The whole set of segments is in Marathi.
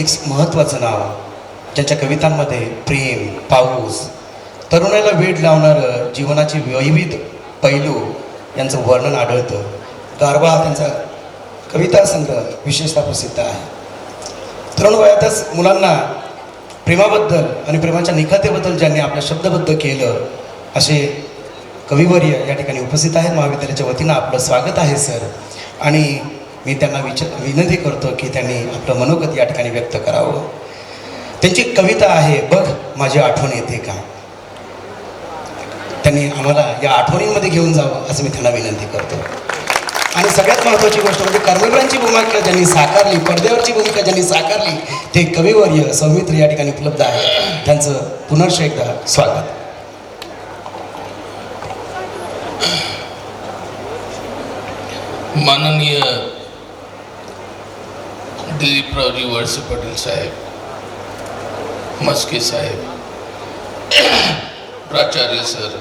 एक महत्त्वाचं नाव ज्यांच्या कवितांमध्ये प्रेम पाऊस तरुणाला वेड लावणारं जीवनाचे विविध पैलू यांचं वर्णन आढळतं. गारवा हा त्यांचा कविता संग्रह विशेषतः प्रसिद्ध आहे. तरुण वयातच मुलांना प्रेमाबद्दल आणि प्रेमाच्या निखतेबद्दल ज्यांनी आपलं शब्दबद्ध केलं असे कविवर्य या ठिकाणी उपस्थित आहेत. महाविद्यालयाच्या वतीनं आपलं स्वागत आहे सर. आणि मी त्यांना विच विनंती करतो की त्यांनी आपलं मनोगत या ठिकाणी व्यक्त करावं. त्यांची एक कविता आहे बघ माझी आठवण येते का? त्यांनी आम्हाला या आठवणींमध्ये घेऊन जावं असं मी त्यांना विनंती करतो. आणि सगळ्यात महत्त्वाची गोष्ट म्हणजे कर्मवीरांची भूमिका ज्यांनी साकारली पडद्यावरची भूमिका ज्यांनी साकारली ते कविवर्य सौमित्र या ठिकाणी उपलब्ध आहे. त्यांचं पुनर्श एकदा स्वागत. माननीय दिलीपरावजी वळसे पाटील साहेब मस्के साहेब प्राचार्य सर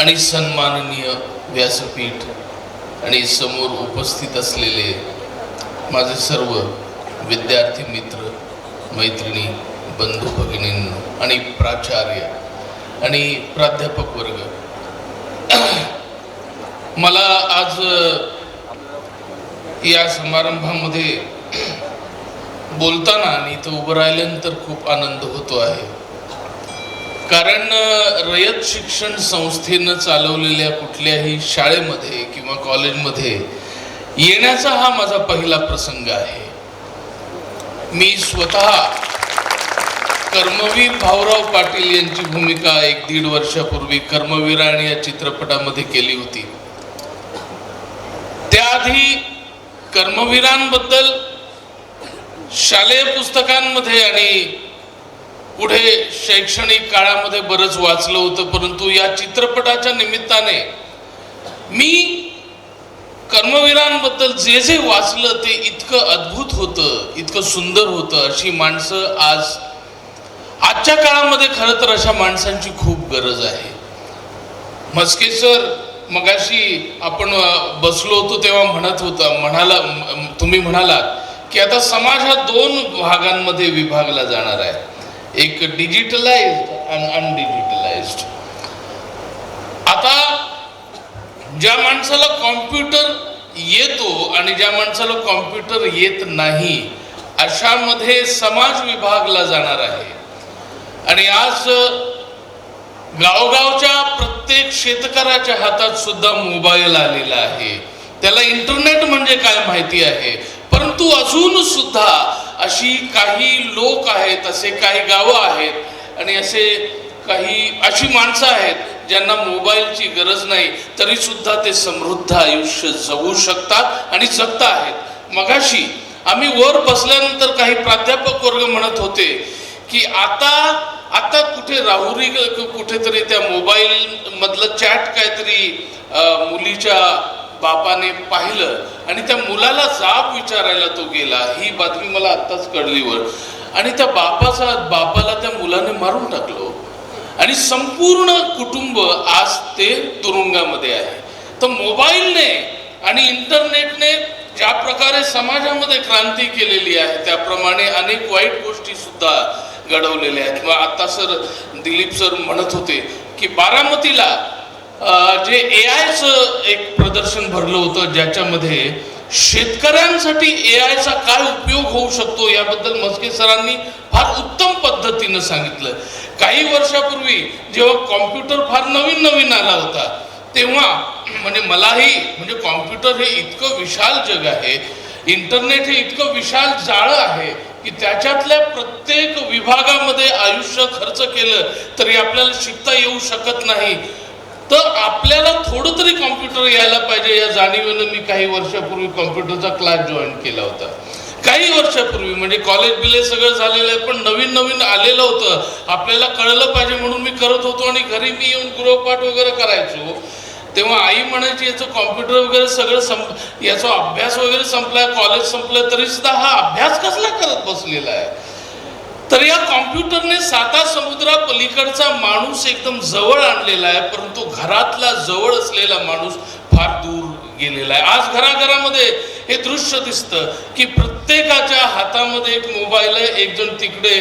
आणि सन्माननीय व्यासपीठ आणि समोर उपस्थित असलेले माझे सर्व विद्यार्थी मित्र मैत्रिणी बंधू भगिनींनो आणि प्राचार्य आणि प्राध्यापक वर्ग मला आज या समारंभामध्ये बोलताना आणि इथं उभं राहिल्यानंतर खूप आनंद होतो आहे. कारण रयत शिक्षण संस्थेनं चालवलेल्या कुठल्याही शाळेमध्ये किंवा कॉलेजमध्ये येण्याचा हा माझा पहिला प्रसंग आहे. मी स्वतः कर्मवीर भाऊराव पाटील यांची भूमिका एक दीड वर्षापूर्वी कर्मवीराणी या चित्रपटामध्ये केली होती. त्याआधी कर्मवीरांबद्दल शालेय पुस्तकांमध्ये आणि पुढे शैक्षणिक काळामध्ये बरंच वाचलं होतं परंतु या चित्रपटाच्या निमित्ताने मी कर्मवीरांबद्दल जे जे वाचलं ते इतकं अद्भुत होतं इतकं सुंदर होतं. अशी माणसं आज आजच्या काळामध्ये खरं तर अशा माणसांची खूप गरज आहे. म्हस्के सर मगाशी आपण बसलो होतो तेव्हा म्हणत होता म्हणाला तुम्ही म्हणालात की आता समाज हा दोन भागांमध्ये विभागला जाणार आहे. एक डिजिटलाइज आणि अनडिजिटलाइज आता ज्या माणसाला कॉम्प्युटर येतो आणि ज्या माणसाला कॉम्प्युटर येत नाही अशामध्ये समाज विभागला जाणार आहे. आणि आज गावगावच्या प्रत्येक शेतकऱ्याच्या हातात सुद्धा मोबाईल आलेला आहे. त्याला इंटरनेट म्हणजे काय माहिती आहे? परंतु अजून सुद्धा अशी काही लोक आहेत असे काही गावं आहेत आणि असे काही अशी माणसं आहेत ज्यांना मोबाईलची गरज नाही तरी सुद्धा ते समृद्ध आयुष्य जगू शकतात आणि जगता आहेत. मगाशी आम्ही वर बसल्यानंतर काही प्राध्यापक वर्ग म्हणत होते की आता आता कुठे राहुरी ग- कुठेतरी त्या मोबाईल मधलं चॅट काहीतरी मुलीच्या बापाने पाहिलं आणि त्या मुलाला जाब विचारायला तो गेला. ही बातमी मला आत्ताच कळली वर. आणि त्या बापाचा बापाला त्या मुलाने मारून टाकलो. आणि संपूर्ण कुटुंब आज ते तुरुंगामध्ये आहे. तर मोबाईलने आणि इंटरनेटने ज्या प्रकारे समाजामध्ये क्रांती केलेली आहे त्याप्रमाणे अनेक वाईट गोष्टी सुद्धा घडवलेले आहेत. मग आता सर दिलीप सर म्हणत होते की बारामतीला जे ए आयचं एक प्रदर्शन भरलं होतं ज्याच्यामध्ये शेतकऱ्यांसाठी ए आयचा काय उपयोग होऊ शकतो याबद्दल मस्के सरांनी फार उत्तम पद्धतीनं सांगितलं. काही वर्षापूर्वी जेव्हा कॉम्प्युटर फार नवीन नवीन आला होता तेव्हा म्हणजे मलाही म्हणजे कॉम्प्युटर हे इतकं विशाल जग आहे इंटरनेट हे इतकं विशाल जाळं आहे की त्याच्यातल्या प्रत्येक विभागामध्ये आयुष्य खर्च केलं तरी आपल्याला शिकता येऊ शकत नाही. तर आपल्याला थोडं तरी कॉम्प्युटर यायला पाहिजे. या जाणीवेनं मी काही वर्षापूर्वी कॉम्प्युटरचा क्लास जॉईन केला होता. काही वर्षापूर्वी म्हणजे कॉलेज बिले सगळं झालेलं आहे पण नवीन नवीन आलेलं होतं. आपल्याला कळलं पाहिजे म्हणून मी करत होतो आणि घरी मी येऊन गृहपाठ वगैरे करायचो. तेव्हा आई म्हणायची याचं कॉम्प्युटर वगैरे सगळं संप याचा अभ्यास वगैरे संपलाय कॉलेज संपलं तरी सुद्धा हा अभ्यास कसला करत बसलेला आहे? तर या कॉम्प्युटरने साता समुद्रा पलीकडचा माणूस एकदम जवळ आणलेला आहे परंतु घरातला जवळ असलेला माणूस फार दूर गेलेला आहे. आज घराघरामध्ये हे दृश्य दिसतं की प्रत्येकाच्या हातामध्ये एक मोबाईल आहे एक जण तिकडे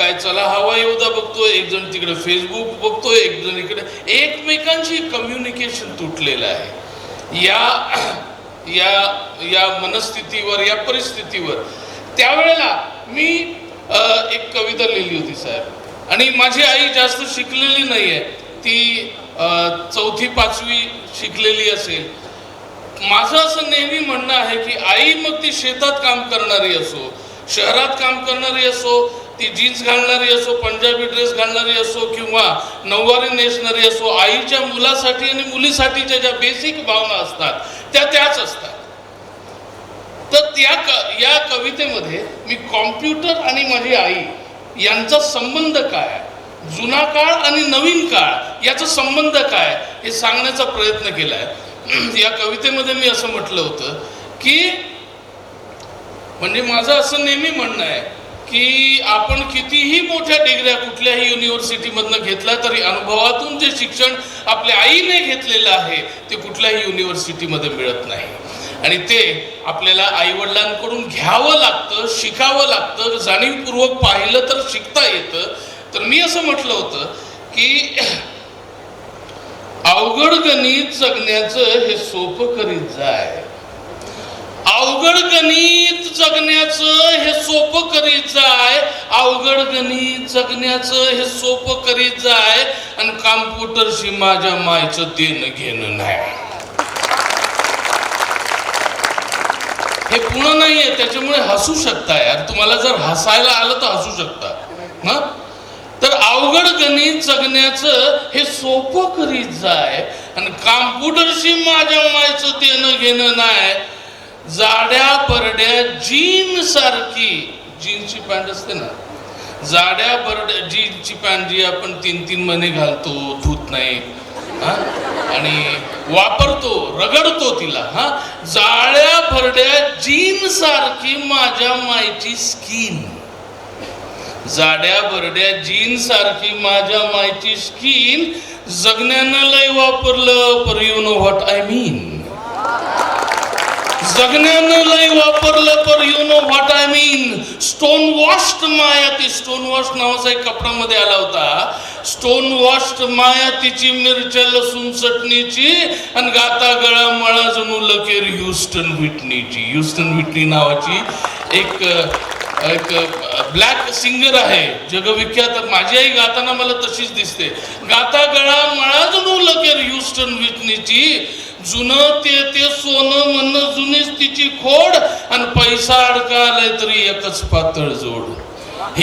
काय चला हवा येऊदा बघतोय. एक जण तिकडे फेसबुक बघतोय एक जण इकडे. एकमेकांशी कम्युनिकेशन तुटलेलं आहे. या या या मनस्थितीवर या परिस्थितीवर. त्यावेळेला मी एक कविता लिहिली होती साहेब. आणि माझी आई जास्त शिकलेली नाही आहे ती चौथी पाचवी शिकलेली असेल. माझं असं नेहमी म्हणणं आहे की आई मग ती शेतात काम करणारी असो शहरात काम करणारी असो ती जीन्स घालणारी असो पंजाबी ड्रेस घालणारी असो किंवा नऊवारी नेसणारी असो आईच्या मुलासाठी आणि मुलीसाठीच्या ज्या बेसिक भावना असतात त्या त्याच असतात. तर त्या क या कवितेमध्ये मी कॉम्प्युटर आणि माझी आई यांचा संबंध काय जुना काळ आणि नवीन काळ याचा संबंध काय हे सांगण्याचा प्रयत्न केला आहे या कवितेमध्ये मी असं म्हटलं होतं की म्हणजे माझं असं नेहमी म्हणणं आहे की आपण कितीही मोठ्या डिग्र्या कुठल्याही युनिव्हर्सिटीमधनं घेतल्या तरी अनुभवातून जे शिक्षण आपल्या आईने घेतलेलं आहे ते कुठल्याही युनिव्हर्सिटीमध्ये मिळत नाही. आणि ते आपल्याला आईवडिलांकडून घ्यावं लागतं शिकावं लागतं जाणीवपूर्वक पाहिलं तर शिकता येतं. तर मी असं म्हटलं होतं की अवघड गणित जगण्याचं हे सोपं करीत जाय. अवघड गणित जगण्याचं हे सोपं करीत जाय अवघड गणित जगण्याचं हे सोपं करीत जाय आणि कॉम्प्युटरशी माझ्या मायचं देणं घेणं नाही. हे पुणं नाहीये त्याच्यामुळे हसू शकता यार. तुम्हाला जर हसायला आलं तर हसू शकता ना तर अवघड गणित जगण्याचं हे सोपं करीत जाय आणि कॉम्प्युटरशी माझ्या मायचं देणं घेणं नाही. जाड्या परड्या जीन सारखी जीनची पॅन्ट असते ना. जाड्या बरड्या जीनची पॅन्ट जी आपण तीन तीन महिने घालतो धुत नाही. हा? आणि वापरतो रगडतो तिला. हा? जाड्या भरड्या जीन सारखी माझ्या मायची स्किन. जाड्या बरड्या जीन सारखी माझ्या मायची स्किन जगण्यानं लय वापरलं पर you know what I mean जगण्यानं लय वापरलं पर you know what I mean stone washed माया ती स्टोन वॉश नावाचा एक कपडामध्ये आला होता. स्टोन वॉश्ड माया तिची मिरच्या लसूण चटणीची आणि गाता गळा मळा जणू लकेर ह्युस्टन व्हिटनीची ह्युस्टन व्हिटनी नावाची एक एक ब्लॅक सिंगर आहे. जगविख्यात माझी आई गाताना मला तशीच दिसते. गाता गळा मळा जणू लकेर ह्युस्टन व्हिटनीची जुनं ते ते सोनं म्हणणं जुनीच तिची खोड आणि पैसा अडका आलाय तरी एकच पातळ जोड.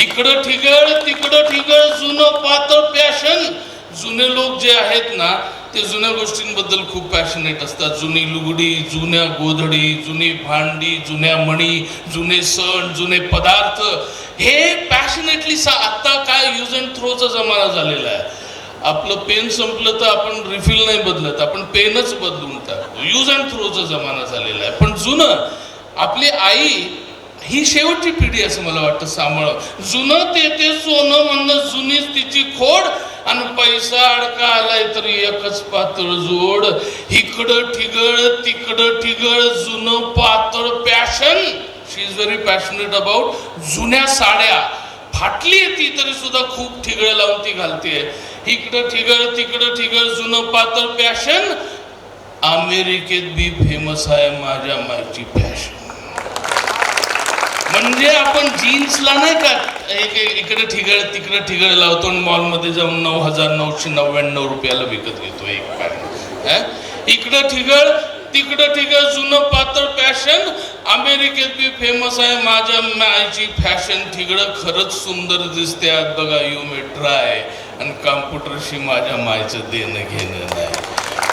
इकडं ठिगळ तिकडं ठिगळ जुनं पातळ पॅशन जुने लोक जे आहेत ना ते जुन्या गोष्टींबद्दल खूप पॅशनेट असतात. जुनी लुगडी जुन्या गोधडी जुनी भांडी जुन्या मणी जुने सण जुने पदार्थ. हे पॅशनेटली सा आत्ता काय यूज अँड थ्रोचा जमाना झालेला आहे. आपलं पेन संपलं तर आपण रिफिल नाही बदलत आपण पेनच बदलून टाकतो यूज अँड थ्रोचा जमाना झालेला आहे. पण जुनं आपली आई ही शेवटची पिढी असं मला वाटतं सांभाळ जुनं ते ते सोनं म्हणणं जुनीच तिची खोड आणि पैसा अडका आलाय तरी एकच पातळ जोड. इकडं ठिगळ तिकडं ठिगळ जुनं पातळ passion she is very passionate about जुन्या साड्या. फाटली ती तरी सुद्धा खूप ठिगळ लावून ती घालते इकडं ठिगळ तिकडं ठिगळ जुनं पातळ फॅशन अमेरिकेत बी फेमस आहे माझ्या मायची फॅशन म्हणजे आपण जीन्सला नाही का एक इकडे ठिगळ तिकडे ठिगळ लावतो आणि मॉलमध्ये जाऊन नऊ हजार नऊशे नव्याण्णव रुपयाला विकत घेतो एक पॅन्ट इकडं ठिगळ तिकडं ठिगळ जुनं पातळ फॅशन अमेरिकेत बी फेमस आहे माझ्या मायची फॅशन ठिगळं खरंच सुंदर दिसते आज बघा यू मे ट्राय आणि कॉम्प्युटरशी माझ्या मायचं देणं घेणं नाही.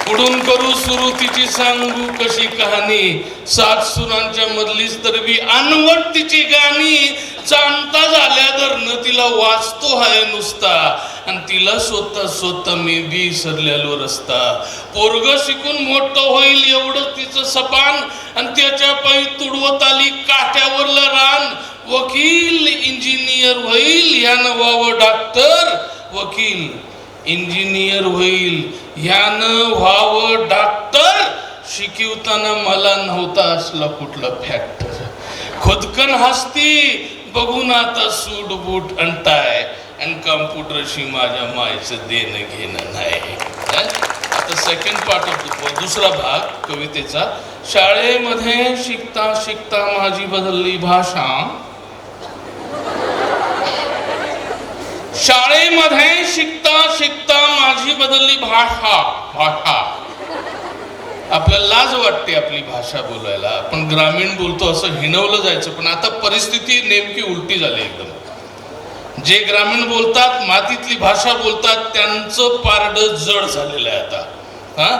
पुढून करू सुरू तिची सांगू कशी कहाणी. सात सुरांच्या मधलीच तर बी अनवट तिची गाणी. चांता झाल्या धरणं तिला वाचतो हाय नुसता. आणि तिला स्वतः स्वतः मी बी सरलेलो रस्ता. पोरग शिकून मोठं होईल एवढं तिचं सपान. आणि त्याच्या पायी तुडवत आली काठ्यावरलं रान. वकील इंजिनियर होईल यानं व्हावं डॉक्टर. वकील इंजिनियर होईल. ह्यानं व्हावं डॉक्टर. शिकवताना मला नव्हता असला कुठला फॅक्टर खोदकन हसती बघून आता सूट बूट आणताय. आणि कम्प्युटरशी माझ्या मायचं देणं घेणं नाही. आता सेकंड पार्ट ऑफ द दुसरा भाग कवितेचा. शाळेमध्ये शिकता शिकता माझी बदलली भाषा. शाळेमध्ये शिकता शिकता माझी बदलली भाषा भाषा. आपल्याला लाज वाटते आपली भाषा बोलायला. आपण ग्रामीण बोलतो असं हिणवलं जायचं पण आता परिस्थिती नेमकी उलटी झाली एकदम. जे ग्रामीण बोलतात मातीतली भाषा बोलतात त्यांचं पारड जड झालेलं आहे आता. हा?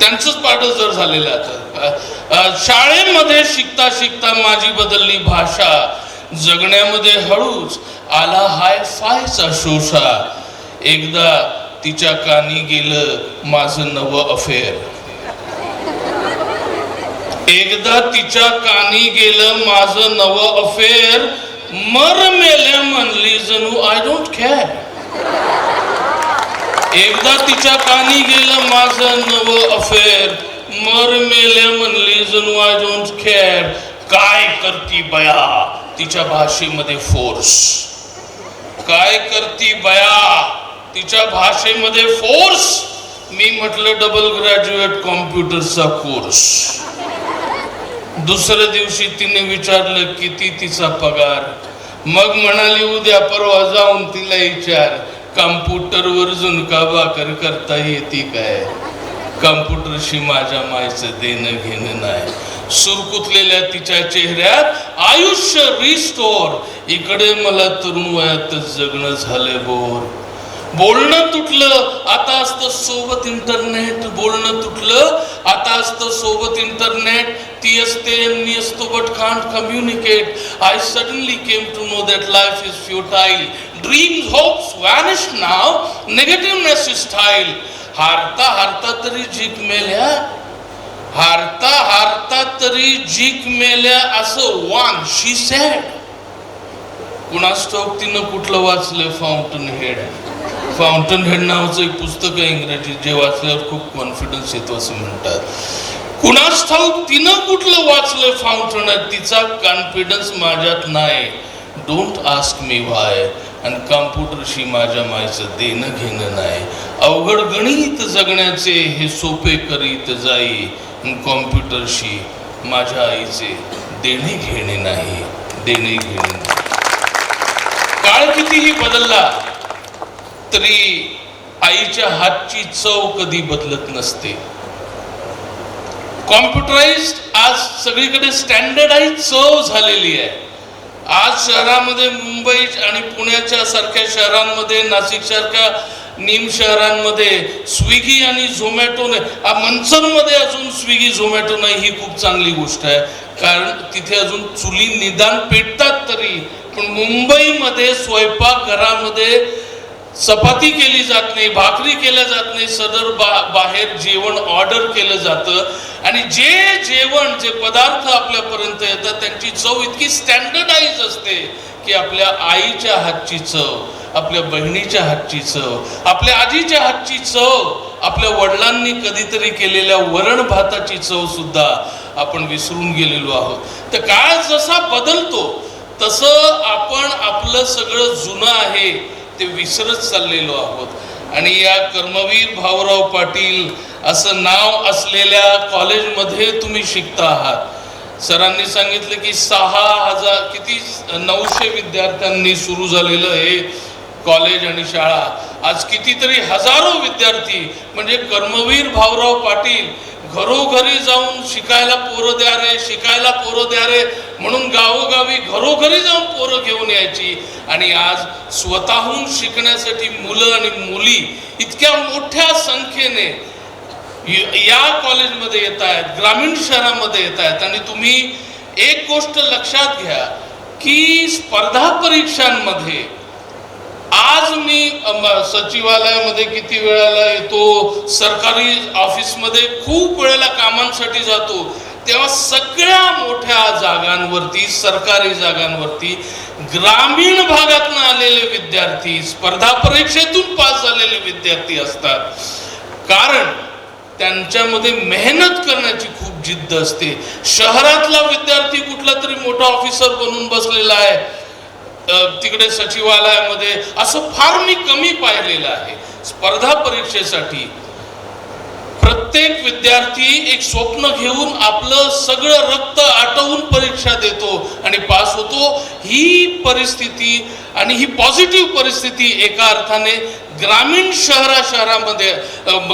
त्यांचंच पारड जड झालेलं आहे आता. शाळेमध्ये शिकता शिकता माझी बदलली भाषा. जगण्यामध्ये हळूच आला हाय फायचा शोषा. एकदा तिच्या कानी गेलं माझं नवं अफेअर. एकदा तिच्या कानी गेलं माझं नवं अफेअर. मर मेल्या म्हणली जणू आय डोंट केअर एकदा तिच्या कानी गेलं माझं नवं अफेअर. मर मेल्या म्हणली जणू आय डोंट केअर काय करती बया? तिच्या भाषेमध्ये फोर्स काय करती बया? तिच्या भाषेमध्ये फोर्स मी म्हटलं डबल ग्रॅज्युएट कॉम्प्युटरचा कोर्स दुसऱ्या दिवशी तिने विचारलं किती तिचा पगार. मग म्हणाली उद्या परवा जाऊन तिला विचार. कॉम्प्युटरवर झुणका भाकर करता येते काय? कम्प्युटरशी माझ्या मायचं देणं घेणं नाही. सुरकुतलेल्या तिच्या चेहऱ्यात आयुष्य रिस्टोर इकडे मला तरुण वयातच जगणं झालंय बोर. बोलणं तुटलं आता असतं सोबत इंटरनेट बोलणं तुटलं आता असतं सोबत इंटरनेट ती असते मी असतो but can't communicate I suddenly came to know that life is futile dreams hopes vanish now negativeness is style हारता हारता तरी जीक मेल्या हारता हारता तरी जीक मेल्या असं वान शी सॅड कुणास ठाऊक तिनं कुठलं वाचलं? फाउंटन हेड फाउंटन हेड नावाचं एक पुस्तक आहे इंग्रजीत जे वाचल्यावर खूप कॉन्फिडन्स येतो असं म्हणतात. कुणास ठाऊक तिनं कुठलं वाचलं फाउंटन तिचा कॉन्फिडन्स माझ्यात नाही. डोंट आस्क मी वाय आणि कॉम्प्युटरशी माझ्या मायचं देणं घेणं नाही. अवघड गणित जगण्याचे हे सोपे करीत जाई कॉम्प्युटरशी माझ्या आईचे देणे घेणे नाही देणे घेणे काळ कितीही बदलला तरी आईच्या हातची चव कधी बदलत नसते. कॉम्प्युटराइज आज सगळीकडे स्टँडर्डाईज चव झालेली आहे. आज शहरामध्ये मुंबई आणि पुण्याच्या सारख्या शहरांमध्ये नाशिक सारख्या निम शहरांमध्ये स्विगी आणि झोमॅटो नाही. मंचरमध्ये अजून स्विगी झोमॅटो नाही ही खूप चांगली गोष्ट आहे. कारण तिथे अजून चुली निदान पेटतात तरी पण मुंबईमध्ये स्वयंपाकघरामध्ये चपाती केली जात नाही भाकरी केल्या जात नाही सदर बा बाहेर जेवण ऑर्डर केलं जातं. आणि जे जेवण जे पदार्थ आपल्यापर्यंत येतात त्यांची चव इतकी स्टँडर्डाईज असते. की आपल्या आईच्या हातची चव आपल्या बहिणीच्या हातची चव आपल्या आजीच्या हातची चव आपल्या वडिलांनी कधीतरी केलेल्या वरण भाताची चव सुद्धा आपण विसरून गेलेलो आहोत. तर काळ जसा बदलतो तसं आपण आपलं सगळं जुनं आहे ते विसरत चाललेलो आहोत. आणि या कर्मवीर भाऊराव पाटील असं नाव असलेल्या कॉलेजमध्ये तुम्ही शिकता आहात. सरांनी सांगितलं की सहा हजार किती नऊशे विद्यार्थ्यांनी सुरू झालेलं हे कॉलेज आणि शाळा. आज कितीतरी हजारो विद्यार्थी म्हणजे कर्मवीर भाऊराव पाटील घरोघरी जाऊन शिकायला पोरं द्या रे शिकायला पोरं द्या रे म्हणून गावोगावी घरोघरी जाऊन पोरं घेऊन यायची. आणि आज स्वतःहून शिकण्यासाठी मुलं आणि मुली इतक्या मोठ्या संख्येने या कॉलेजमध्ये येत आहेत ग्रामीण शहरामध्ये येत आहेत आणि तुम्ही एक गोष्ट लक्षात घ्या की स्पर्धा परीक्षांमध्ये आज मी सचिवालयामध्ये किती वेळाला येतो सरकारी ऑफिसमध्ये खूप वेळेला कामांसाठी जातो तेव्हा सगळ्या मोठ्या जागांवरती सरकारी जागांवरती ग्रामीण भागातून आलेले विद्यार्थी स्पर्धा परीक्षेतून पास झालेले विद्यार्थी असतात. कारण त्यांच्यामध्ये मेहनत करण्याची खूप जिद्द असते. शहरातला विद्यार्थी कुठला तरी मोठा ऑफिसर बनून बसलेला आहे. तिकडे सचिवालयामध्ये असं फार मी कमी पाहिलेलं आहे. स्पर्धा परीक्षेसाठी प्रत्येक विद्यार्थी एक स्वप्न घेऊन आपलं सगळं रक्त आटवून परीक्षा देतो आणि पास होतो. ही परिस्थिती आणि ही पॉझिटिव्ह परिस्थिती एका अर्थाने ग्रामीण शहरा शहरामध्ये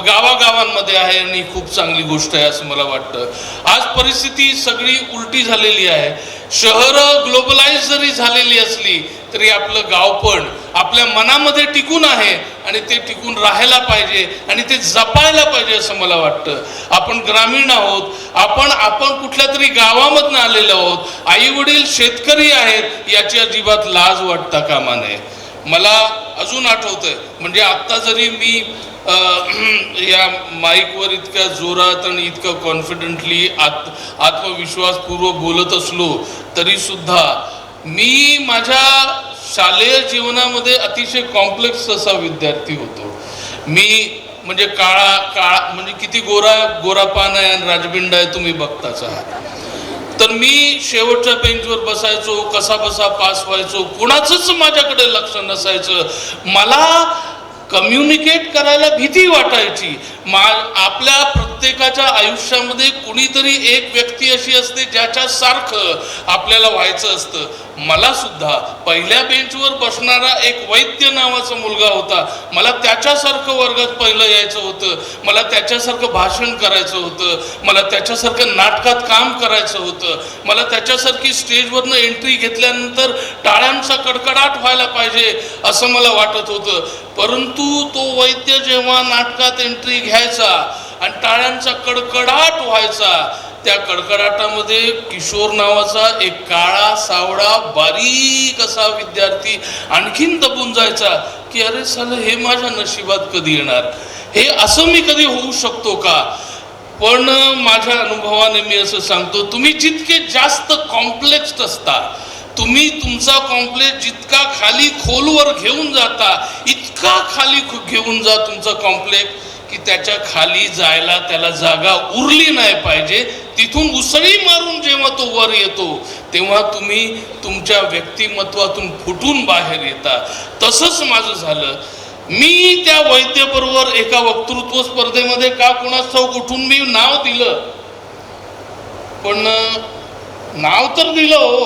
गावागावांमध्ये आहे आणि खूप चांगली गोष्ट आहे असं मला वाटतं. आज परिस्थिती सगळी उलटी झालेली आहे. शहरं ग्लोबलाइज जरी झालेली असली तरी आपलं गाव पण आपल्या मनामध्ये टिकून आहे आणि ते टिकून राहायला पाहिजे आणि ते जपायला पाहिजे असं मला वाटतं. आपण ग्रामीण आहोत आपण आपण कुठल्या तरी गावामधनं आलेलो आहोत आई वडील शेतकरी आहेत याची अजिबात लाज वाटता कामा नये. मला अजून आठवतंय म्हणजे आत्ता जरी मी या माईकवर इतक्या जोरात आणि इतकं कॉन्फिडेंटली आत आत्मविश्वासपूर्वक बोलत असलो तरी सुद्धा मी माझ्या शालेय जीवनामध्ये अतिशय कॉम्प्लेक्स असा विद्यार्थी होतो. मी म्हणजे काळा काळा म्हणजे किती गोरा गोरा पान आहे आणि राजबिंड आहे तुम्ही बघताच आहात. तर मी शेवटच्या बेंचवर बसायचो कसा बसा पास व्हायचो कुणाचंच माझ्याकडे लक्ष नसायचं. मला कम्युनिकेट करायला भीती वाटायची. मा आपल्या प्रत्येकाच्या आयुष्यामध्ये कुणीतरी एक व्यक्ती अशी असते ज्याच्यासारखं आपल्याला व्हायचं असतं. मला सुद्धा पहिल्या बेंचवर बसणारा एक वैद्य नावाचा मुलगा होता. मला त्याच्यासारखं वर्गात पहिलं यायचं होतं. मला त्याच्यासारखं भाषण करायचं होतं. मला त्याच्यासारखं नाटकात काम करायचं होतं. मला त्याच्यासारखी स्टेजवरनं एंट्री घेतल्यानंतर टाळ्यांचा कडकडाट व्हायला पाहिजे असं मला वाटत होतं. परंतु तो वैद्य जेव्हा नाटकात एंट्री घ्यायचा आणि टाळ्यांचा कडकडाट व्हायचा त्या कडकडाटामध्ये किशोर नावाचा एक काळा सावळा बारीक असा विद्यार्थी आणखीन दबून जायचा की अरे सर हे माझ्या नशिबात कधी येणार? हे असं मी कधी होऊ शकतो का? पण माझ्या अनुभवाने मी असं सांगतो तुम्ही जितके जास्त कॉम्प्लेक्स असता तुम्ही तुमचा कॉम्प्लेक्स जितका खाली खोलवर घेऊन जाता इतका खाली घेऊन जा तुमचा कॉम्प्लेक्स की त्याच्याखाली जायला त्याला जागा उरली नाही पाहिजे. तिथून उसळी मारून जेव्हा तो वर येतो तेव्हा तुम्ही तुमच्या व्यक्तिमत्वातून फुटून बाहेर येता. तसंच माझं झालं. मी त्या वैद्यबरोबर एका वक्तृत्व स्पर्धेमध्ये का कुणास ठाऊक उठून मी नाव दिलं. पण नाव तर दिलं हो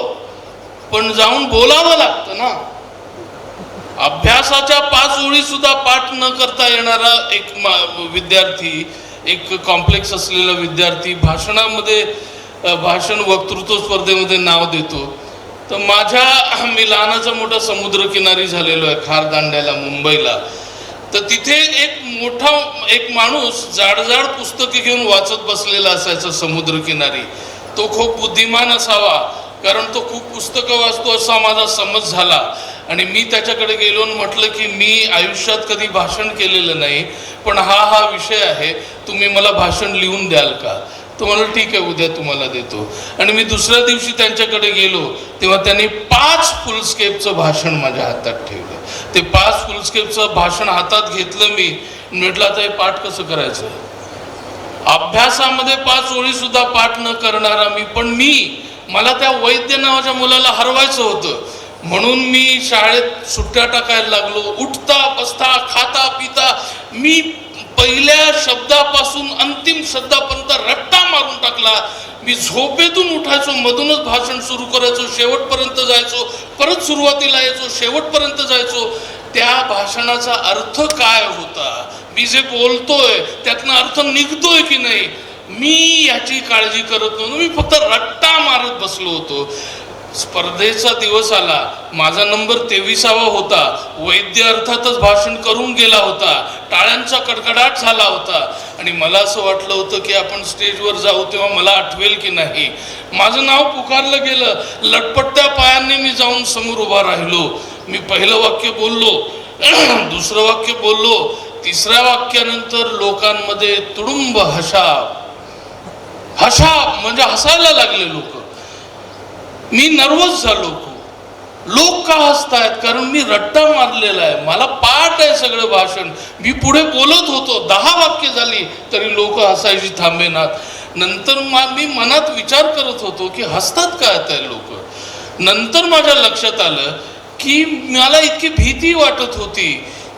पण जाऊन बोलावं लागतं ना. अभ्यासाच्या पाच ओळी सुद्धा पाठ न करता येणारा एक विद्यार्थी एक कॉम्प्लेक्स असलेला विद्यार्थी भाषणामध्ये भाषण वक्तृत्व स्पर्धेमध्ये नाव देतो. तर माझ्या मी लहानाचा मोठा समुद्रकिनारी झालेलो आहे खारदांड्याला मुंबईला. तर तिथे एक मोठा एक माणूस जाडजाड पुस्तके घेऊन वाचत बसलेला असायचा समुद्रकिनारी. तो खूप बुद्धिमान असावा कारण तो खूप पुस्तकं वाचतो असा माझा समज झाला. आणि मी त्याच्याकडे गेलो आणि म्हटलं की मी आयुष्यात कधी भाषण केलेलं नाही पण हा हा विषय आहे. तुम्ही मला भाषण लिहून द्याल का? तो म्हणलं ठीक आहे उद्या तुम्हाला देतो. आणि मी दुसऱ्या दिवशी त्यांच्याकडे गेलो तेव्हा त्यांनी पाच फुलस्केपचं भाषण माझ्या हातात ठेवलं. ते पाच फुलस्केपचं भाषण हातात घेतलं मी म्हटलं आता हे पाठ कसं करायचं? अभ्यासामध्ये पाच ओळी सुद्धा पाठ न करणारा मी पण मी मला त्या वैद्य नावाच्या मुलाला हरवायचं होतं. म्हणून मी शाळेत सुट्ट्या टाकायला लागलो. उठता बसता खाता पिता मी पहिल्या शब्दापासून अंतिम शब्दापर्यंत रट्टा मारून टाकला. मी झोपेतून उठायचो मधूनच भाषण सुरू करायचो शेवटपर्यंत जायचो परत सुरुवातीला यायचो शेवटपर्यंत जायचो. त्या भाषणाचा अर्थ काय होता? मी जे बोलतोय त्यातनं अर्थ निघतोय की नाही? मी याची काळजी करत नव्हतो. मी फक्त रट्टा मारत बसलो होतो. स्पर्धेचा दिवस आला. माझा नंबर तेविसावा होता. वैद्य अर्थातच भाषण करून गेला होता. टाळ्यांचा कडकडाट झाला होता. आणि मला असं वाटलं होतं की आपण स्टेजवर जाऊ तेव्हा मला आठवेल की नाही. माझं नाव पुकारलं गेलं. लटपट्ट्या पायांनी मी जाऊन समोर उभा राहिलो. मी पहिलं वाक्य बोललो. दुसरं वाक्य बोललो. तिसऱ्या वाक्यानंतर लोकांमध्ये तुडुंब हशा हशा म्हणजे हसायला लागले लोक. मी नर्वस झालो लोक का हसतायत? कारण मी रट्टा मारलेला आहे. मला पाठ आहे सगळं भाषण. मी पुढे बोलत होतो. दहा वाक्य झाली तरी लोक हसायची थांबेनात नंतर मा मी मनात विचार करत होतो की हसतात का आता लोक? नंतर माझ्या लक्षात आलं की मला इतकी भीती वाटत होती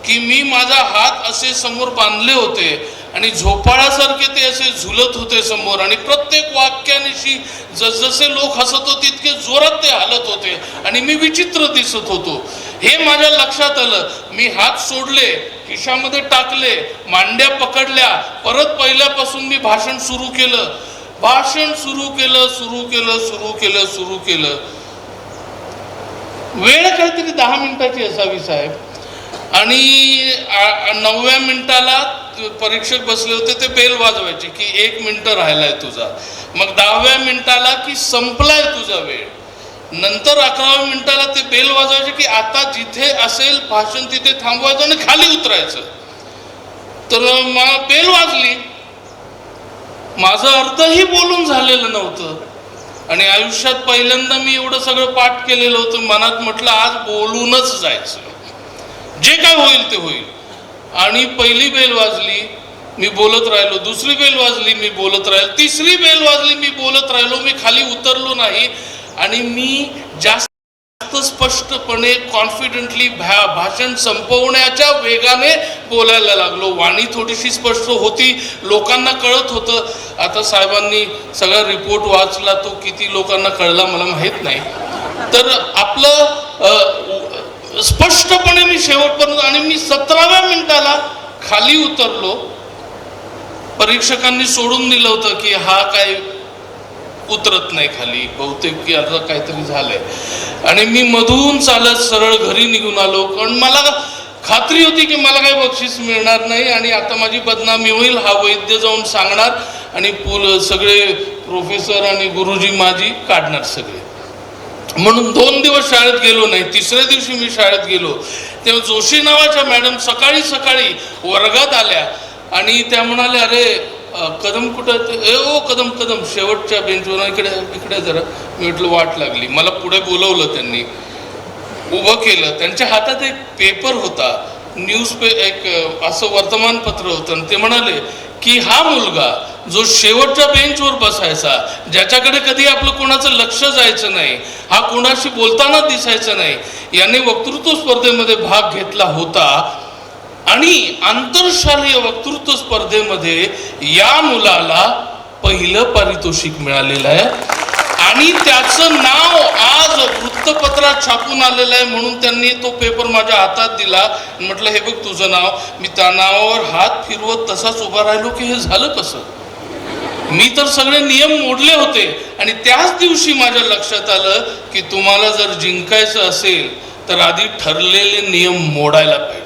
की मी माझा हात असे समोर बांधले होते. आणि झोपाळ्यासारखे ते असे झुलत होते समोर. आणि प्रत्येक वाक्यानिशी जसजसे लोक हसत होते तितके जोरात ते हलत होते. आणि मी विचित्र दिसत होतो. हे माझ्या लक्षात आलं. मी हात सोडले खिशामध्ये टाकले मांड्या पकडल्या. परत पहिल्यापासून मी भाषण सुरू केलं. भाषण सुरू केलं सुरू केलं सुरू केलं सुरू केलं. वेळ काहीतरी दहा मिनिटाची असावी साहेब. आणि नवव्या मिनिटाला परीक्षक बसले होते ते बेल वाजवायचे की एक मिनिट राहिलाय तुझा. मग दहाव्या मिनिटाला की संपलाय तुझा वेळ. नंतर अकराव्या मिनिटाला ते बेल वाजवायचे की आता जिथे असेल भाषण तिथे थांबवायचं आणि खाली उतरायचं. तर मला बेल वाजली. माझं अर्धही बोलून झालेलं नव्हतं. आणि आयुष्यात पहिल्यांदा मी एवढं सगळं पाठ केलेलं होतं मनात म्हटलं आज बोलूनच जायचं. जे काय होईल ते होईल. आणि पहिली बेल वाजली मी बोलत राहिलो. दुसरी बेल वाजली मी बोलत राहिलो. तिसरी बेल वाजली मी बोलत राहिलो. मी खाली उतरलो नाही. आणि मी जास्त स्पष्टपणे कॉन्फिडेंटली भा भाषण संपवण्याच्या वेगाने बोलायला लागलो. वाणी थोडीशी स्पष्ट होती. लोकांना कळत होतं. आता साहेबांनी सगळा रिपोर्ट वाचला तो किती लोकांना कळला मला माहीत नाही. तर आपलं स्पष्टपणे मी शेवटपर्यंत आणि मी सतराव्या मिनिटाला खाली उतरलो. परीक्षकांनी सोडून दिलं होतं की हा काय उतरत नाही खाली. बहुतेक की आता काहीतरी झालंय. आणि मी मधून चालत सरळ घरी निघून आलो. कारण मला खात्री होती की मला काही बक्षीस मिळणार नाही आणि आता माझी बदनामी होईल हा वैद्य जाऊन सांगणार आणि पुल सगळे प्रोफेसर आणि गुरुजी माझी काढणार सगळे. म्हणून दोन दिवस शाळेत गेलो नाही तिसऱ्या दिवशी मी शाळेत गेलो. तेव्हा जोशी नावाच्या मॅडम सकाळी सकाळी वर्गात आल्या आणि त्या म्हणाल्या अरे कदम कुठं ए ओ कदम कदम शेवटच्या बेंचवर इकडे इकडे जरा. मी म्हटलं वाट लागली. मला पुढे बोलवलं त्यांनी. उभं केलं. त्यांच्या हातात एक पेपर होता न्यूज पे एक असं वर्तमानपत्र होतं. आणि ते म्हणाले की हा मुलगा जो शेवटच्या बेंचवर बसायचा ज्याच्याकडे कधी आपलं कोणाचं लक्ष जायचं नाही हा कोणाशी बोलताना दिसायचं नाही याने वक्तृत्व स्पर्धेमध्ये भाग घेतला होता. आणि आंतरशालेय वक्तृत्व स्पर्धेमध्ये या मुलाला पहिलं पारितोषिक मिळालेलं आहे. आणि त्याचं नाव आज वृत्तपत्रात छापून आलेलं आहे म्हणून त्यांनी तो पेपर माझ्या हातात दिला. म्हटलं हे बघ तुझं नाव. मी त्या नावावर हात फिरवत तसाच उभा राहिलो की हे झालं कसं? मी तर सगळे नियम मोडले होते. आणि त्याच दिवशी माझ्या लक्षात आलं की तुम्हाला जर जिंकायचं असेल तर आधी ठरलेले नियम मोडायला पाहिजेत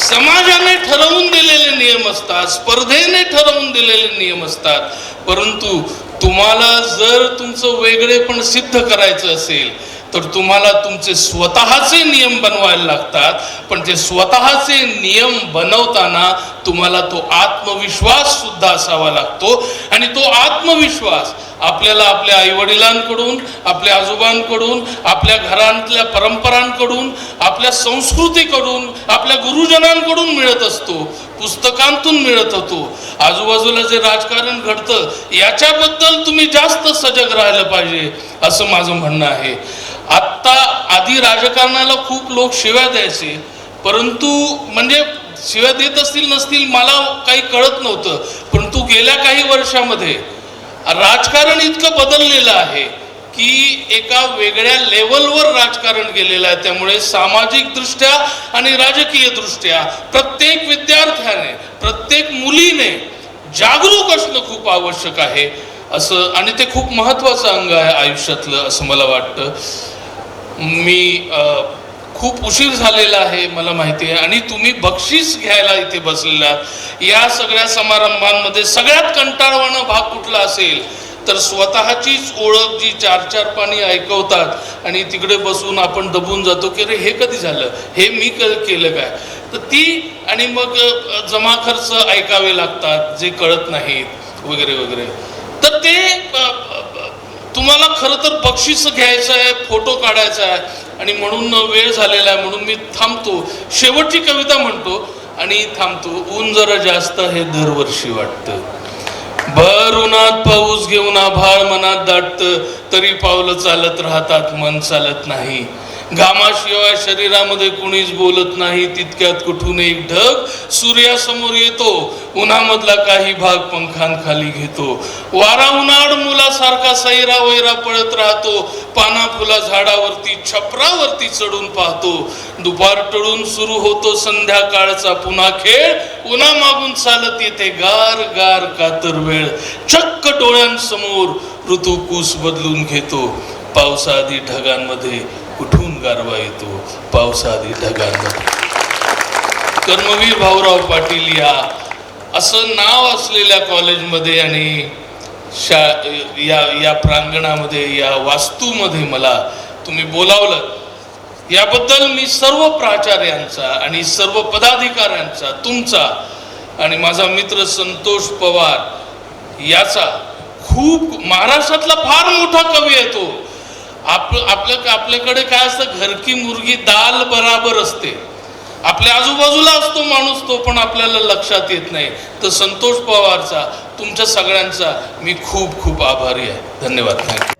समाजाने ठरवून दिलेले नियम असतात स्पर्धेने ठरवून दिलेले नियम असतात. परंतु तुम्हाला जर तुमचं वेगळेपण सिद्ध करायचं असेल तर तुम्हाला तुमचे स्वतःचे नियम बनवायला लागतात. पण ते स्वतःचे नियम बनवताना तुम्हाला तो आत्मविश्वास सुद्धा असावा लागतो. आणि तो आत्मविश्वास आपल्याला आपल्या आईवडिलांकडून आपल्या आजोबांकडून आपल्या घरांतल्या परंपरांकडून आपल्या संस्कृतीकडून आपल्या गुरुजनांकडून मिळत असतो. पुस्तकांतून मिळत होतो. आजूबाजूला जे राजकारण घडतं याच्याबद्दल तुम्ही जास्त सजग राहिलं पाहिजे असं माझं म्हणणं आहे. आत्ता आधी राजकारणाला खूप लोक शिव्या द्यायचे परंतु म्हणजे शिव्या देत असतील नसतील मला काही कळत नव्हतं. परंतु गेल्या काही वर्षामध्ये राजकारण इतकं बदललेलं आहे की एका वेगळ्या लेवलवर राजकारण गेलेलं आहे. त्यामुळे सामाजिकदृष्ट्या आणि राजकीयदृष्ट्या प्रत्येक विद्यार्थ्याने प्रत्येक मुलीने जागरूक असणं खूप आवश्यक आहे. असं आणि ते खूप महत्त्वाचं अंग आहे आयुष्यातलं असं मला वाटतं. मी खूप उशीर झालेला आहे मला माहिती आहे. आणि तुम्ही बक्षीस घ्यायला इथे बसलेला या सगळ्या समारंभांमध्ये सगळ्यात कंटाळवाणा भाग कुठला असेल तर स्वतःचीच ओळख जी चार चार पाणी ऐकवतात आणि तिकडे बसून आपण दबून जातो की अरे हे कधी झालं? हे मी क केलं काय? तर ती आणि मग जमा खर्च ऐकावे लागतात जे कळत नाहीत वगैरे वगैरे. तर ते तुम्हाला खरं तर बक्षीस घ्यायचं आहे फोटो काढायचा आहे. आणि म्हणून वेळ झालेला आहे म्हणून मी थांबतो. शेवटची कविता म्हणतो आणि थांबतो. ऊन जरा जास्त हे दरवर्षी वाटतं. भर उन्हात पाऊस घेऊन आभाळ मनात दाटत तरी पावलं चालत राहतात मन चालत नाही. घामाशिवाय शरीरामध्ये कुणीच बोलत नाही तितक्यात कुठून एक ढग सूर्यासमोर येतो. उन्हामधला काही भाग पंखांखाली घेतो. वारा उन्हाळ मुलासारखा सैरा वैरा पळत राहतो. पाना फुला झाडावरती छपरावरती चढून पाहतो. दुपार टळून सुरू होतो संध्याकाळचा पुन्हा खेळ. उन्हा मागून चालत येते गार गार कातर वेळ. चक्क डोळ्यांसमोर ऋतू कूस बदलून घेतो. पावसाआधी ढगांमध्ये कुठून गारवा येतो पावसाआधी ढगांना कर्मवीर भाऊराव पाटील या असं नाव असलेल्या कॉलेजमध्ये आणि शा या या प्रांगणामध्ये या वास्तूमध्ये मला तुम्ही बोलावलं. याबद्दल मी सर्व प्राचार्यांचा आणि सर्व पदाधिकाऱ्यांचा तुमचा आणि माझा मित्र संतोष पवार याचा खूप महाराष्ट्रातला फार मोठा कवी आहे तो. आप आपल्या आपल्याकडे काय असतं? घरकी मुर्गी दाल बराबर असते. आपल्या आजूबाजूला असतो माणूस तो पण आपल्याला लक्षात येत नाही. तर संतोष पवारचा तुमच्या सगळ्यांचा मी खूप खूप आभारी आहे. धन्यवाद. थँक्यू